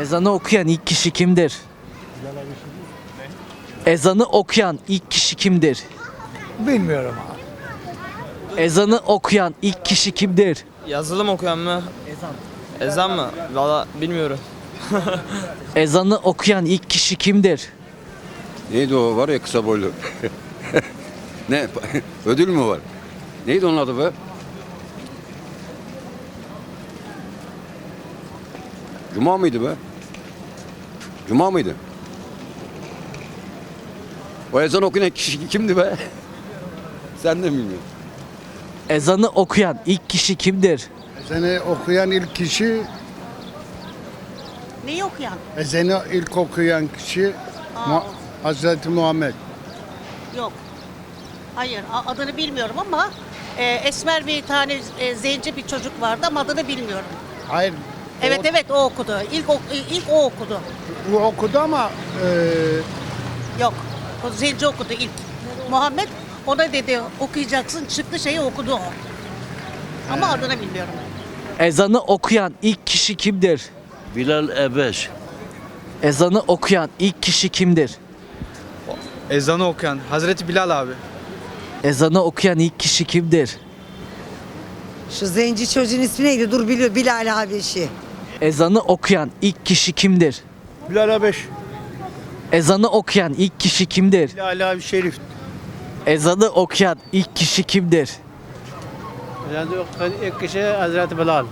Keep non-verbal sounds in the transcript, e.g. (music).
Ezanı okuyan ilk kişi kimdir? Ezanı okuyan ilk kişi kimdir? Bilmiyorum abi. Ezanı okuyan ilk kişi kimdir? Yazılı mı okuyan mı? Ezan. Ezan mı? Valla bilmiyorum. (laughs) Ezanı okuyan ilk kişi kimdir? Neydi o var ya kısa boylu. (laughs) ne? (laughs) Ödül mü var? Neydi onun adı be? Cuma mıydı be? Cuma mıydı? O ezan okuyan kişi kimdi be? (laughs) Sen de bilmiyorsun. Ezanı okuyan ilk kişi kimdir? Ezanı okuyan ilk kişi, Neyi okuyan? ezanı ilk okuyan kişi Mu- Hazreti Muhammed. Yok. Hayır a- adını bilmiyorum ama e, esmer bir tane e, zenci bir çocuk vardı ama adını bilmiyorum. Hayır, Evet evet o okudu. İlk o- ilk o okudu. o okudu ama e, Yok. O zenci okudu ilk. Muhammed ona dedi okuyacaksın çıktı şeyi okudu o. Ama adını bilmiyorum. Ezanı okuyan ilk kişi kimdir? Bilal Ebeş. Ezanı okuyan ilk kişi kimdir? Ezanı okuyan Hazreti Bilal abi. Ezanı okuyan ilk kişi kimdir? Şu zenci çocuğun ismi neydi? Dur biliyor Bilal Habeşi. Ezanı okuyan ilk kişi kimdir? Bilal Abeş. Ezanı okuyan ilk kişi kimdir? Bilal abi Şerif. Ezanı okuyan ilk kişi kimdir? Yani ilk kişi Hazreti Bilal.